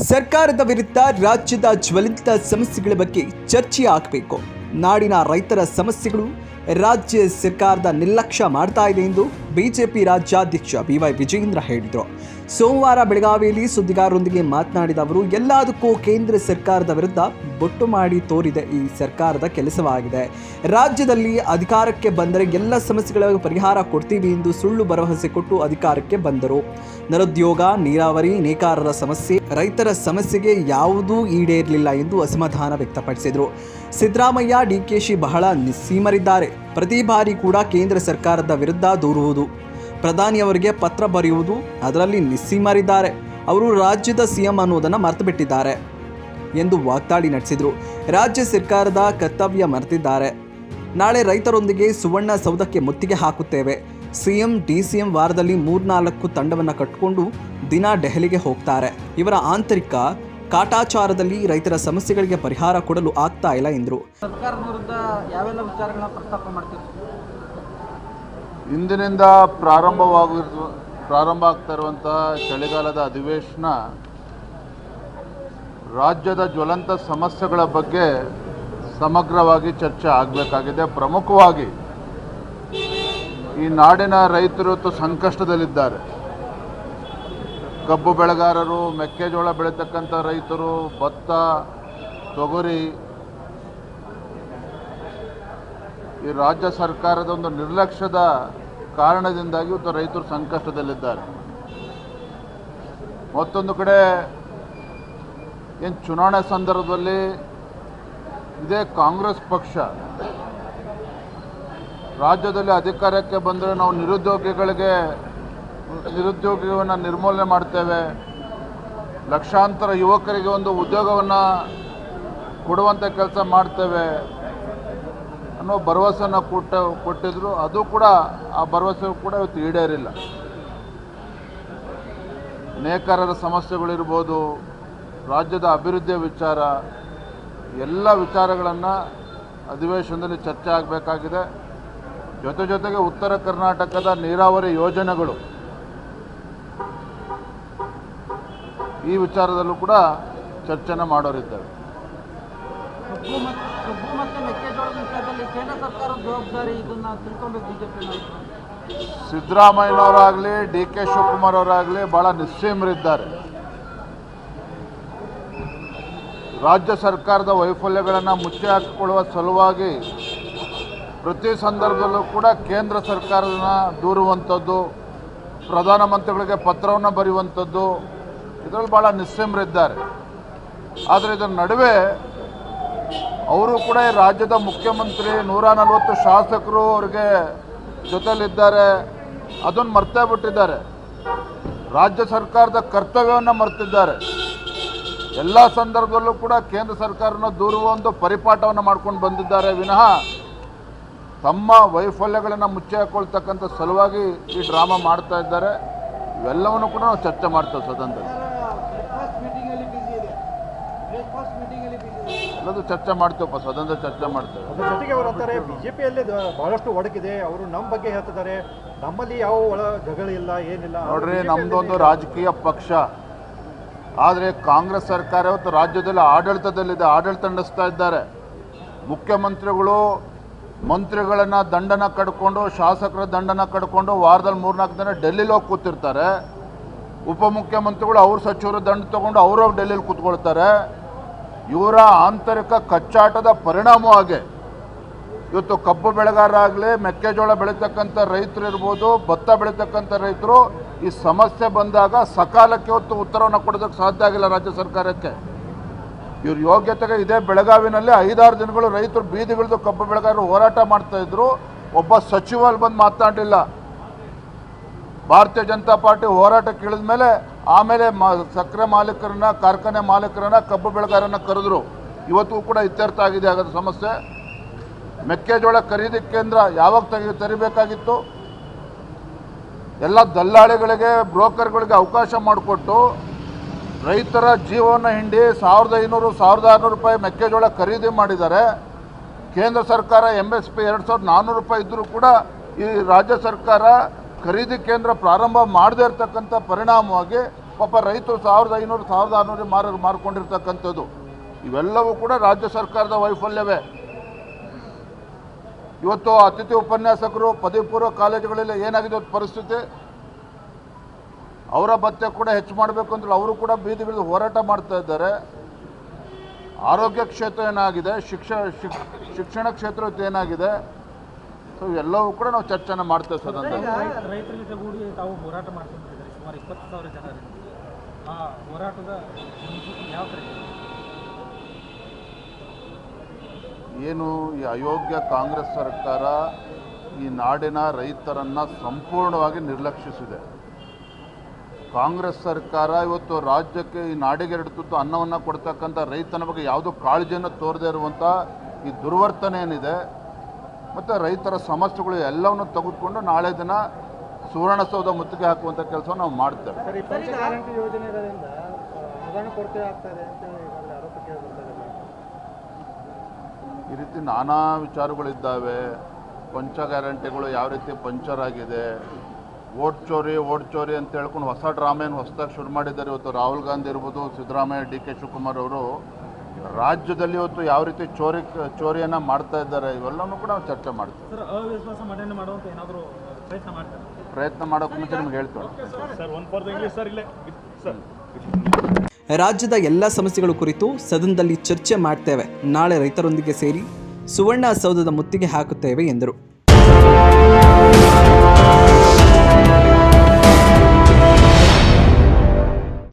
ಸರ್ಕಾರದ ವಿರುದ್ಧ ರಾಜ್ಯದ ಜ್ವಲಿತ ಸಮಸ್ಯೆಗಳ ಬಗ್ಗೆ ಚರ್ಚೆ ಆಗಬೇಕು ನಾಡಿನ ರೈತರ ಸಮಸ್ಯೆಗಳು ರಾಜ್ಯ ಸರ್ಕಾರದ ನಿರ್ಲಕ್ಷ್ಯ ಮಾಡ್ತಾ ಇದೆ ಎಂದು ಬಿಜೆಪಿ ರಾಜ್ಯಾಧ್ಯಕ್ಷ ಬಿ ವೈ ವಿಜಯೇಂದ್ರ ಹೇಳಿದರು. ಸೋಮವಾರ ಬೆಳಗಾವಿಯಲ್ಲಿ ಸುದ್ದಿಗಾರರೊಂದಿಗೆ ಮಾತನಾಡಿದ ಅವರು, ಎಲ್ಲದಕ್ಕೂ ಕೇಂದ್ರ ಸರ್ಕಾರದ ವಿರುದ್ಧ ಬೊಟ್ಟು ಮಾಡಿ ತೋರಿದೆ ಈ ಸರ್ಕಾರದ ಕೆಲಸವಾಗಿದೆ. ರಾಜ್ಯದಲ್ಲಿ ಅಧಿಕಾರಕ್ಕೆ ಬಂದರೆ ಎಲ್ಲ ಸಮಸ್ಯೆಗಳ ಪರಿಹಾರ ಕೊಡ್ತೀವಿ ಎಂದು ಸುಳ್ಳು ಭರವಸೆ ಕೊಟ್ಟು ಅಧಿಕಾರಕ್ಕೆ ಬಂದರು. ನಿರುದ್ಯೋಗ, ನೀರಾವರಿ, ನೇಕಾರರ ಸಮಸ್ಯೆ, ರೈತರ ಸಮಸ್ಯೆಗೆ ಯಾವುದೂ ಈಡೇರಲಿಲ್ಲ ಎಂದು ಅಸಮಾಧಾನ ವ್ಯಕ್ತಪಡಿಸಿದರು. ಸಿದ್ದರಾಮಯ್ಯ, ಡಿಕೆಶಿ ಬಹಳ ನಿಸ್ಸೀಮರಿದ್ದಾರೆ. ಪ್ರತಿ ಬಾರಿ ಕೂಡ ಕೇಂದ್ರ ಸರ್ಕಾರದ ವಿರುದ್ಧ ದೂರುವುದು. ಪ್ರಧಾನಿಯವರಿಗೆ ಪತ್ರ ಬರೆಯುವುದು ಅದರಲ್ಲಿ ನಿಸ್ಸೀಮರಿದ್ದಾರೆ. ಅವರು ರಾಜ್ಯದ ಸಿಎಂ ಅನ್ನುವುದನ್ನು ಮರೆತು ಬಿಟ್ಟಿದ್ದಾರೆ ಎಂದು ವಾಗ್ದಾಳಿ ನಡೆಸಿದರು. ರಾಜ್ಯ ಸರ್ಕಾರದ ಕರ್ತವ್ಯ ಮರೆತಿದ್ದಾರೆ. ನಾಳೆ ರೈತರೊಂದಿಗೆ ಸುವರ್ಣ ಸೌಧಕ್ಕೆ ಮುತ್ತಿಗೆ ಹಾಕುತ್ತೇವೆ. ಸಿಎಂ, ಡಿಸಿಎಂ ವಾರದಲ್ಲಿ ಮೂರ್ನಾಲ್ಕು ತಂಡವನ್ನು ಕಟ್ಟಿಕೊಂಡು ದಿನ ದೆಹಲಿಗೆ ಹೋಗ್ತಾರೆ. ಇವರ ಆಂತರಿಕ ಕಾಟಾಚಾರದಲ್ಲಿ ರೈತರ ಸಮಸ್ಯೆಗಳಿಗೆ ಪರಿಹಾರ ಕೊಡಲು ಆಗ್ತಾ ಇಲ್ಲ ಎಂದರು. ಇಂದಿನಿಂದ ಪ್ರಾರಂಭವಾಗಿರುವ ಪ್ರಾರಂಭ ಆಗ್ತಾ ಇರುವಂತಹ ಚಳಿಗಾಲದ ಅಧಿವೇಶನ ರಾಜ್ಯದ ಜ್ವಲಂತ ಸಮಸ್ಯೆಗಳ ಬಗ್ಗೆ ಸಮಗ್ರವಾಗಿ ಚರ್ಚೆ ಆಗಬೇಕಾಗಿದೆ. ಪ್ರಮುಖವಾಗಿ ಈ ನಾಡಿನ ರೈತರು ಸಂಕಷ್ಟದಲ್ಲಿದ್ದಾರೆ. ಕಬ್ಬು ಬೆಳೆಗಾರರು, ಮೆಕ್ಕೆಜೋಳ ಬೆಳೀತಕ್ಕಂಥ ರೈತರು, ಭತ್ತ, ತೊಗರಿ, ಈ ರಾಜ್ಯ ಸರ್ಕಾರದ ಒಂದು ನಿರ್ಲಕ್ಷ್ಯದ ಕಾರಣದಿಂದಾಗಿ ಇವತ್ತು ರೈತರು ಸಂಕಷ್ಟದಲ್ಲಿದ್ದಾರೆ. ಮತ್ತೊಂದು ಕಡೆ ಏನು ಚುನಾವಣೆ ಸಂದರ್ಭದಲ್ಲಿ ಇದೇ ಕಾಂಗ್ರೆಸ್ ಪಕ್ಷ ರಾಜ್ಯದಲ್ಲಿ ಅಧಿಕಾರಕ್ಕೆ ಬಂದರೆ ನಾವು ನಿರುದ್ಯೋಗಿಗಳಿಗೆ ನಿರುದ್ಯೋಗವನ್ನು ನಿರ್ಮೂಲನೆ ಮಾಡ್ತೇವೆ. ಲಕ್ಷಾಂತರ ಯುವಕರಿಗೆ ಒಂದು ಉದ್ಯೋಗವನ್ನು ಕೊಡುವಂಥ ಕೆಲಸ ಮಾಡ್ತೇವೆ ಅನ್ನೋ ಭರವಸೆಯನ್ನು ಕೊಟ್ಟ, ಕೊಟ್ಟಿದ್ರು. ಅದು ಕೂಡ ಆ ಭರವಸೆ ಕೂಡ ಇವತ್ತು ಈಡೇರಿಲ್ಲ. ನೇಕಾರರ ಸಮಸ್ಯೆಗಳಿರ್ಬೋದು, ರಾಜ್ಯದ ಅಭಿವೃದ್ಧಿಯ ವಿಚಾರ, ಎಲ್ಲ ವಿಚಾರಗಳನ್ನು ಅಧಿವೇಶನದಲ್ಲಿ ಚರ್ಚೆ ಆಗಬೇಕಾಗಿದೆ. ಜೊತೆ ಜೊತೆಗೆ ಉತ್ತರ ಕರ್ನಾಟಕದ ನೀರಾವರಿ ಯೋಜನೆಗಳು. ಈ ವಿಚಾರದಲ್ಲೂ ಕೂಡ ಚರ್ಚೆನ ಮಾಡೋರಿದ್ದಾರೆ. ಸರ್ಕಾರದ ಸಿದ್ದರಾಮಯ್ಯನವರಾಗಲಿ ಡಿ ಕೆ ಶಿವಕುಮಾರ್ ಅವರಾಗಲಿ ಭಾಳ ನಿಸ್ಸೀಮರಿದ್ದಾರೆ. ರಾಜ್ಯ ಸರ್ಕಾರದ ವೈಫಲ್ಯಗಳನ್ನು ಮುಚ್ಚಿ ಹಾಕಿಕೊಳ್ಳುವ ಸಲುವಾಗಿ ಪ್ರತಿ ಸಂದರ್ಭದಲ್ಲೂ ಕೂಡ ಕೇಂದ್ರ ಸರ್ಕಾರನ ದೂರುವಂಥದ್ದು ಪ್ರಧಾನಮಂತ್ರಿಗಳಿಗೆ ಪತ್ರವನ್ನು ಬರೆಯುವಂಥದ್ದು ಇದರಲ್ಲಿ ಭಾಳ ನಿಸ್ಸೀಮರಿದ್ದಾರೆ ಆದರೆ ಇದರ ನಡುವೆ ಅವರು ಕೂಡ ಈ ರಾಜ್ಯದ ಮುಖ್ಯಮಂತ್ರಿ, ನೂರ ನಲವತ್ತು ಶಾಸಕರು ಅವ್ರಿಗೆ ಜೊತೆಯಲ್ಲಿದ್ದಾರೆ ಅದನ್ನು ಮರ್ತೇ ಬಿಟ್ಟಿದ್ದಾರೆ. ರಾಜ್ಯ ಸರ್ಕಾರದ ಕರ್ತವ್ಯವನ್ನು ಮರ್ತಿದ್ದಾರೆ. ಎಲ್ಲ ಸಂದರ್ಭದಲ್ಲೂ ಕೂಡ ಕೇಂದ್ರ ಸರ್ಕಾರನ ದೂರುವ ಒಂದು ಪರಿಪಾಠವನ್ನು ಮಾಡ್ಕೊಂಡು ಬಂದಿದ್ದಾರೆ. ವಿನಃ ತಮ್ಮ ವೈಫಲ್ಯಗಳನ್ನು ಮುಚ್ಚಿ ಹಾಕೊಳ್ತಕ್ಕಂಥ ಸಲುವಾಗಿ ಈ ಡ್ರಾಮಾ ಮಾಡ್ತಾ ಇದ್ದಾರೆ. ಇವೆಲ್ಲವನ್ನು ಕೂಡ ನಾವು ಚರ್ಚೆ ಮಾಡ್ತೇವೆ ಸದನದಲ್ಲಿ. ಎಲ್ಲದೂ ಚರ್ಚೆ ಮಾಡ್ತೇವಪ್ಪ ಸ್ವತಂತ್ರ ಚರ್ಚೆ ಮಾಡ್ತೇವೆ. ಅದ್ರ ಜೊತೆಗೆ ಅವರು ಅಂತಾರೆ ಬಿಜೆಪಿಯಲ್ಲಿ ಬಹಳಷ್ಟು ಒಡಕಿದೆ ಅವರು ನಮ್ಮ ಬಗ್ಗೆ ಹೇಳ್ತಿದ್ದಾರೆ. ನಮ್ಮಲ್ಲಿ ಯಾವ ಒಳ ಜಗಳ ಇಲ್ಲ ಏನಿಲ್ಲ ನೋಡ್ರಿ ನಮ್ದೊಂದು ರಾಜಕೀಯ ಪಕ್ಷ. ಆದರೆ ಕಾಂಗ್ರೆಸ್ ಸರ್ಕಾರ ಇವತ್ತು ರಾಜ್ಯದಲ್ಲಿ ಆಡಳಿತದಲ್ಲಿದೆ ಆಡಳಿತ ನಡೆಸ್ತಾ ಇದ್ದಾರೆ. ಮುಖ್ಯಮಂತ್ರಿಗಳು ಮಂತ್ರಿಗಳನ್ನು ದಂಡನ ಕಡ್ಕೊಂಡು ಶಾಸಕರ ದಂಡನ ಕಡ್ಕೊಂಡು ವಾರದಲ್ಲಿ ಮೂರ್ನಾಲ್ಕು ದಿನ ಡೆಲ್ಲಿಲಿ ಹೋಗಿ ಕೂತಿರ್ತಾರೆ. ಉಪಮುಖ್ಯಮಂತ್ರಿಗಳು ಅವ್ರ ಸಚಿವರು ದಂಡ ತಗೊಂಡು ಅವರು ಡೆಲ್ಲಿಲಿ ಕೂತ್ಕೊಳ್ತಾರೆ. ಇವರ ಆಂತರಿಕ ಕಚ್ಚಾಟದ ಪರಿಣಾಮವಾಗಿ ಇವತ್ತು ಕಬ್ಬು ಬೆಳೆಗಾರರಾಗಲಿ, ಮೆಕ್ಕೆಜೋಳ ಬೆಳೀತಕ್ಕಂಥ ರೈತರು ಇರ್ಬೋದು, ಭತ್ತ ಬೆಳೀತಕ್ಕಂಥ ರೈತರು, ಈ ಸಮಸ್ಯೆ ಬಂದಾಗ ಸಕಾಲಕ್ಕೆ ಇವತ್ತು ಉತ್ತರವನ್ನು ಕೊಡೋದಕ್ಕೆ ಸಾಧ್ಯ ಆಗಿಲ್ಲ ರಾಜ್ಯ ಸರ್ಕಾರಕ್ಕೆ. ಇವ್ರ ಯೋಗ್ಯತೆಗೆ ಇದೇ ಬೆಳಗಾವಿನಲ್ಲಿ ಐದಾರು ದಿನಗಳು ರೈತರು ಬೀದಿಗಳದು ಕಬ್ಬು ಬೆಳೆಗಾರರು ಹೋರಾಟ ಮಾಡ್ತಾ ಇದ್ರು. ಒಬ್ಬ ಸಚಿವ ಅಲ್ಲಿ ಬಂದು ಮಾತನಾಡಿಲ್ಲ ಭಾರತೀಯ ಜನತಾ ಪಾರ್ಟಿ ಹೋರಾಟಕ್ಕೆ ಇಳಿದ ಮೇಲೆ ಆಮೇಲೆ ಮಾ ಸಕ್ಕರೆ ಮಾಲೀಕರನ್ನ, ಕಾರ್ಖಾನೆ ಮಾಲೀಕರನ್ನ, ಕಬ್ಬು ಬೆಳೆಗಾರನ್ನ ಕರೆದ್ರು. ಇವತ್ತು ಕೂಡ ಇತ್ಯರ್ಥ ಆಗಿದೆ ಆಗದ ಸಮಸ್ಯೆ. ಮೆಕ್ಕೆಜೋಳ ಖರೀದಿ ಕೇಂದ್ರ ಯಾವಾಗ ತೆಗಿ, ತೆರಿಬೇಕಾಗಿತ್ತು? ಎಲ್ಲ ದಲ್ಲಾಳಿಗಳಿಗೆ, ಬ್ರೋಕರ್ಗಳಿಗೆ ಅವಕಾಶ ಮಾಡಿಕೊಟ್ಟು ರೈತರ ಜೀವನ ಹಿಂಡಿ ಸಾವಿರದ ಐನೂರು, ಸಾವಿರದ ಆರುನೂರು ರೂಪಾಯಿ ಮೆಕ್ಕೆಜೋಳ ಖರೀದಿ ಮಾಡಿದ್ದಾರೆ ಕೇಂದ್ರ ಸರ್ಕಾರ ಎಂ ಎಸ್ ಪಿ ಎರಡು ಸಾವಿರದ ನಾನ್ನೂರು ರೂಪಾಯಿ ಇದ್ದರೂ ಕೂಡ ಈ ರಾಜ್ಯ ಸರ್ಕಾರ ಖರೀದಿ ಕೇಂದ್ರ ಪ್ರಾರಂಭ ಮಾಡದೇ ಇರತಕ್ಕಂಥ ಪರಿಣಾಮವಾಗಿ ಪಾಪ ರೈತರು ಸಾವಿರದ ಐನೂರು, ಸಾವಿರದ ಆರುನೂರು ಮಾರ, ಮಾರ್ಕೊಂಡಿರ್ತಕ್ಕಂಥದ್ದು. ಇವೆಲ್ಲವೂ ಕೂಡ ರಾಜ್ಯ ಸರ್ಕಾರದ ವೈಫಲ್ಯವೇ. ಇವತ್ತು ಅತಿಥಿ ಉಪನ್ಯಾಸಕರು ಪದವಿ ಪೂರ್ವ ಕಾಲೇಜುಗಳಲ್ಲಿ ಏನಾಗಿದೆ ಪರಿಸ್ಥಿತಿ? ಅವರ ಭತ್ಯೆ ಕೂಡ ಹೆಚ್ಚು ಮಾಡಬೇಕು ಅಂದ್ರೆ ಅವರು ಕೂಡ ಬೀದಿ ಬೀದಿ ಹೋರಾಟ ಮಾಡ್ತಾ ಇದ್ದಾರೆ. ಆರೋಗ್ಯ ಕ್ಷೇತ್ರ ಏನಾಗಿದೆ? ಶಿಕ್ಷಣ ಶಿಕ್- ಶಿಕ್ಷಣ ಕ್ಷೇತ್ರ ಏನಾಗಿದೆ? ಸೊ ಎಲ್ಲವೂ ಕೂಡ ನಾವು ಚರ್ಚೆನ ಮಾಡ್ತೇವೆ ಸದನದಲ್ಲಿ ರೈತರ ಜೊತೆಗೂಡಿ ತಾವು ಹೋರಾಟ ಮಾಡ್ಕೊಂಡಿದ್ದಾರೆ. ಸುಮಾರು ಇಪ್ಪತ್ತು ಸಾವಿರ ಜನರಿಂದ ಆ ಹೋರಾಟದ ಯಾವ ಏನು ಈ ಅಯೋಗ್ಯ ಕಾಂಗ್ರೆಸ್ ಸರ್ಕಾರ ಈ ನಾಡಿನ ರೈತರನ್ನ ಸಂಪೂರ್ಣವಾಗಿ ನಿರ್ಲಕ್ಷಿಸಿದೆ. ಕಾಂಗ್ರೆಸ್ ಸರ್ಕಾರ ಇವತ್ತು ರಾಜ್ಯಕ್ಕೆ ಈ ನಾಡಿಗೆ ಎರಡು ತುತ್ತು ಅನ್ನವನ್ನು ಕೊಡ್ತಕ್ಕಂಥ ರೈತನ ಬಗ್ಗೆ ಯಾವುದೂ ಕಾಳಜಿಯನ್ನು ತೋರದೇ ಇರುವಂಥ ಈ ದುರ್ವರ್ತನೆ ಏನಿದೆ ಮತ್ತು ರೈತರ ಸಮಸ್ಯೆಗಳು ಎಲ್ಲವನ್ನು ತೆಗೆದುಕೊಂಡು ನಾಳೆ ದಿನ ಸುವರ್ಣಸೌಧ ಮುತ್ತಿಗೆ ಹಾಕುವಂಥ ಕೆಲಸ ನಾವು ಮಾಡ್ತೇವೆ. ಈ ರೀತಿ ನಾನಾ ವಿಚಾರಗಳಿದ್ದಾವೆ. ಪಂಚ ಗ್ಯಾರಂಟಿಗಳು ಯಾವ ರೀತಿ ಪಂಚರ್ ಆಗಿದೆ. ಓಟ್ ಚೋರಿ ಓಟ್ ಚೋರಿ ಅಂತ ಹೇಳ್ಕೊಂಡು ಹೊಸ ಡ್ರಾಮೆಯನ್ನು ಹೊಸದಾಗಿ ಶುರು ಮಾಡಿದ್ದಾರೆ. ಇವತ್ತು ರಾಹುಲ್ ಗಾಂಧಿ ಇರ್ಬೋದು ಸಿದ್ದರಾಮಯ್ಯ ಡಿ ಕೆ ಶಿವಕುಮಾರ್ ಅವರು ರಾಜ್ಯದಲ್ಲಿ ಇವತ್ತು ಯಾವ ರೀತಿ ಚೋರಿ ಚೋರಿಯನ್ನು ಮಾಡ್ತಾ ಇದ್ದಾರೆ ಇವೆಲ್ಲವೂ ಕೂಡ ನಾವು ಚರ್ಚೆ ಮಾಡ್ತೀವಿ. ಸರ್ ಅವಿಶ್ವಾಸ ಮಂಡನೆ ಮಾಡುವಂತ ಏನಾದರೂ ಪ್ರಯತ್ನ ಮಾಡೋಕೆ ಮುಂಚೆ ನಿಮ್ಗೆ ಹೇಳ್ತೇವೆ sir one for the sir ಇಲ್ಲೇ. ಸರ್ ರಾಜ್ಯದ ಎಲ್ಲ ಸಮಸ್ಯೆಗಳ ಕುರಿತು ಸದನದಲ್ಲಿ ಚರ್ಚೆ ಮಾಡ್ತೇವೆ. ನಾಳೆ ರೈತರೊಂದಿಗೆ ಸೇರಿ ಸುವರ್ಣ ಸೌಧದ ಮುತ್ತಿಗೆ ಹಾಕುತ್ತೇವೆ ಎಂದರು.